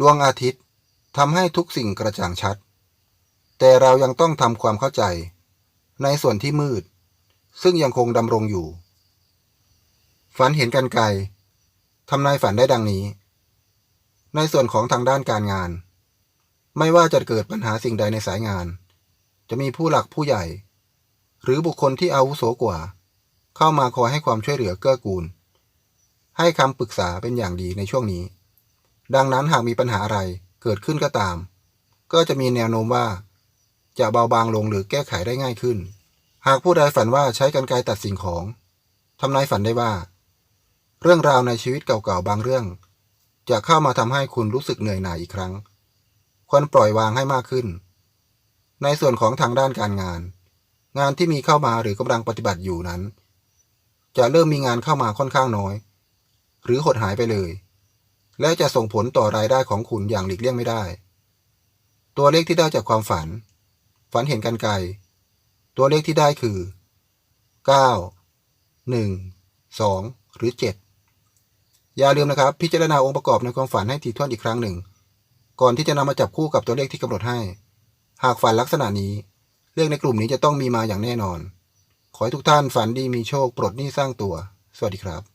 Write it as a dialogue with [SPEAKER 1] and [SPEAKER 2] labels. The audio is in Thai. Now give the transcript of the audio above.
[SPEAKER 1] ดวงอาทิตย์ทำให้ทุกสิ่งกระจ่างชัด แต่เรายังต้องทำความเข้าใจ ในส่วนที่มืด ซึ่งยังคงดำรงอยู่ ฝันเห็นกันไกลทำนายฝันได้ดังนี้ ในส่วนของทางด้านการงาน ไม่ว่าจะเกิดปัญหาสิ่งใดในสายงาน จะมีผู้หลักผู้ใหญ่ หรือบุคคลที่อาวุโสกว่า เข้ามาคอยให้ความช่วยเหลือเกื้อกูล ให้คำปรึกษาเป็นอย่างดีในช่วงนี้ ดังนั้นหากมีปัญหาอะไรเกิดขึ้นก็ตาม ก็จะมีแนวโน้มว่า จะเบาบางลงหรือแก้ไขได้ง่ายขึ้น หากผู้ใดฝันว่าใช้กันไกรตัดสิ่งของทำนายฝันได้ว่า เรื่องราวในชีวิตเก่าๆบางเรื่อง จะเข้ามาทำให้คุณรู้สึกเหนื่อยหน่ายอีกครั้ง ควรปล่อยวางให้มากขึ้น ในส่วนของทางด้านการงาน งานที่มีเข้ามาหรือกำลังปฏิบัติอยู่นั้น จะเริ่มมีงานเข้ามาค่อนข้างน้อย หรือหดหายไปเลย และจะส่งผลต่อรายได้ของคุณอย่างหลีกเลี่ยงไม่ได้ ตัวเลขที่ได้จากความฝัน ฝันเห็นกันไกล ตัวเลขที่ได้คือ 9 1 2 หรือ 7 อย่าลืมนะครับ พิจารณาองค์ประกอบในความฝันให้ถี่ถ้วนอีกครั้งหนึ่ง ก่อนที่จะนำมาจับคู่กับตัวเลขที่กำหนดให้ หากฝันลักษณะนี้ เลขในกลุ่มนี้จะต้องมีมาอย่างแน่นอน ขอให้ทุกท่านฝันดีมีโชคปลดหนี้สร้างตัว สวัสดีครับ